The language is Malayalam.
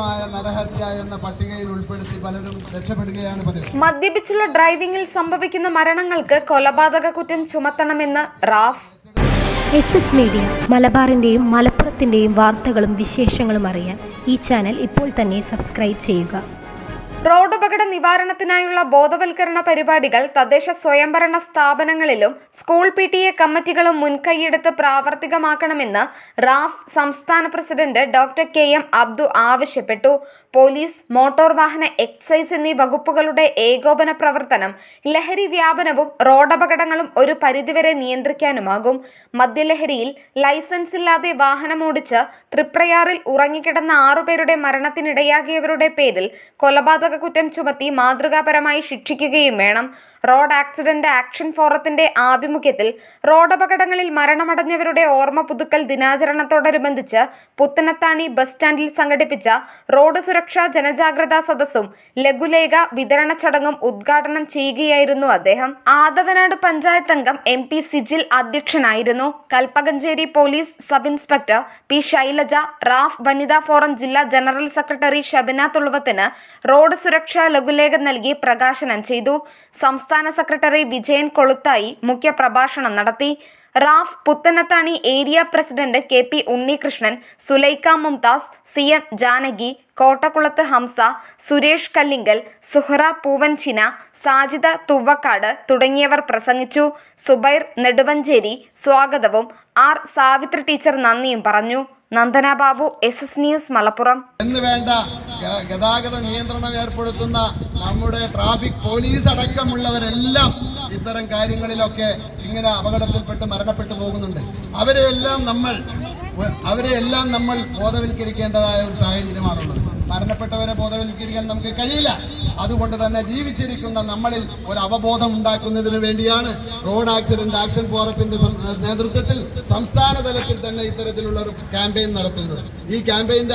ക്രൂരമായ നരഹത്യ എന്ന പട്ടികയിൽ ഉൾപ്പെടുത്തി പലരും രക്ഷപ്പെടുകയാണ് പതിവ്. മദ്യപിച്ചുള്ള ഡ്രൈവിംഗിൽ സംഭവിക്കുന്ന മരണങ്ങൾക്ക് കൊലപാതക കുറ്റം ചുമത്തണമെന്ന് റാഫ്. എസ് എസ് മീഡിയ മലബാറിന്റെയും മലപ്പുറത്തിന്റെയും വാർത്തകളും വിശേഷങ്ങളും അറിയാൻ ഈ ചാനൽ ഇപ്പോൾ തന്നെ സബ്സ്ക്രൈബ് ചെയ്യുക. റോഡപകട നിവാരണത്തിനായുള്ള ബോധവൽക്കരണ പരിപാടികൾ തദ്ദേശ സ്വയംഭരണ സ്ഥാപനങ്ങളിലും സ്കൂൾ പി ടി എ കമ്മിറ്റികളും മുൻകൈയെടുത്ത് പ്രാവർത്തികമാക്കണമെന്ന് റാഫ് സംസ്ഥാന president doctor K M Abdu ആവശ്യപ്പെട്ടു. പോലീസ് മോട്ടോർ വാഹന എക്സൈസ് എന്നീ വകുപ്പുകളുടെ ഏകോപന പ്രവർത്തനം ലഹരി വ്യാപനവും റോഡപകടങ്ങളും ഒരു പരിധിവരെ നിയന്ത്രിക്കാനുമാകും. മദ്യലഹരിയിൽ ലൈസൻസ് ഇല്ലാതെ വാഹനമോടിച്ച് തൃപ്രയാറിൽ ഉറങ്ങിക്കിടന്ന ആറുപേരുടെ മരണത്തിനിടയാകിയവരുടെ പേരിൽ കൊലപാതക കുറ്റം ചുമത്തി മാതൃകാപരമായി ശിക്ഷിക്കുകയും വേണം. റോഡ് ആക്സിഡന്റ് ആക്ഷൻ ഫോറത്തിന്റെ ആഭിമുഖ്യത്തിൽ റോഡപകടങ്ങളിൽ മരണമടഞ്ഞവരുടെ ഓർമ്മ പുതുക്കൽ ദിനാചരണത്തോടനുബന്ധിച്ച് പുത്തനത്താണി ബസ് സ്റ്റാൻഡിൽ സംഘടിപ്പിച്ച റോഡ് സുരക്ഷാ ജനജാഗ്രതാ സദസ്സും ലഘുലേഖ വിതരണ ചടങ്ങും ഉദ്ഘാടനം ചെയ്യുകയായിരുന്നു അദ്ദേഹം. ആദവനാട് പഞ്ചായത്ത് അംഗം എം പി സിജിൽ അധ്യക്ഷനായിരുന്നു. Kalpakanchery police sub inspector P Shailaja RAF വനിതാ ഫോറം ജില്ലാ ജനറൽ സെക്രട്ടറി ഷബിന തുളുവത്തിന് റോഡ് സുരക്ഷാ ലഘുലേഖം നൽകി പ്രകാശനം ചെയ്തു. സംസ്ഥാന സെക്രട്ടറി വിജയൻ കൊളുത്തായി മുഖ്യപ്രഭാഷണം നടത്തി. RAF Puthanathani area president K P Unnikrishnan Sulaikha Mumtaz C N Janaki Kottakkulath Hamsa Suresh Kallingal Suhara Poovanchina Sajida Thuvakkad തുടങ്ങിയവർ പ്രസംഗിച്ചു. സുബൈർ നെടുവഞ്ചേരി സ്വാഗതവും ആർ സാവിത്രി ടീച്ചർ നന്ദിയും പറഞ്ഞു. Nandana Babu S S news Malappuram. ഗതാഗത നിയന്ത്രണം ഏർപ്പെടുത്തുന്ന നമ്മുടെ ട്രാഫിക് പോലീസ് അടക്കമുള്ളവരെല്ലാം ഇത്തരം കാര്യങ്ങളിലൊക്കെ ഇങ്ങനെ അപകടത്തിൽപ്പെട്ട് മരണപ്പെട്ടു പോകുന്നുണ്ട്. അവരെയെല്ലാം നമ്മൾ അവരെ എല്ലാം നമ്മൾ ബോധവൽക്കരിക്കേണ്ടതായ ഒരു സാഹചര്യമാണുള്ളത്. മരണപ്പെട്ടവരെ ബോധവൽക്കരിക്കാൻ നമുക്ക് കഴിയില്ല. അതുകൊണ്ട് തന്നെ ജീവിച്ചിരിക്കുന്ന നമ്മളിൽ ഒരു അവബോധം ഉണ്ടാക്കുന്നതിന് വേണ്ടിയാണ് റോഡ് ആക്സിഡന്റ് ആക്ഷൻ ഫോറത്തിന്റെ നേതൃത്വത്തിൽ സംസ്ഥാന തലത്തിൽ തന്നെ ഇത്തരത്തിലുള്ള ഒരു ക്യാമ്പയിൻ നടത്തുന്നത്. ഈ ക്യാമ്പയിന്റെ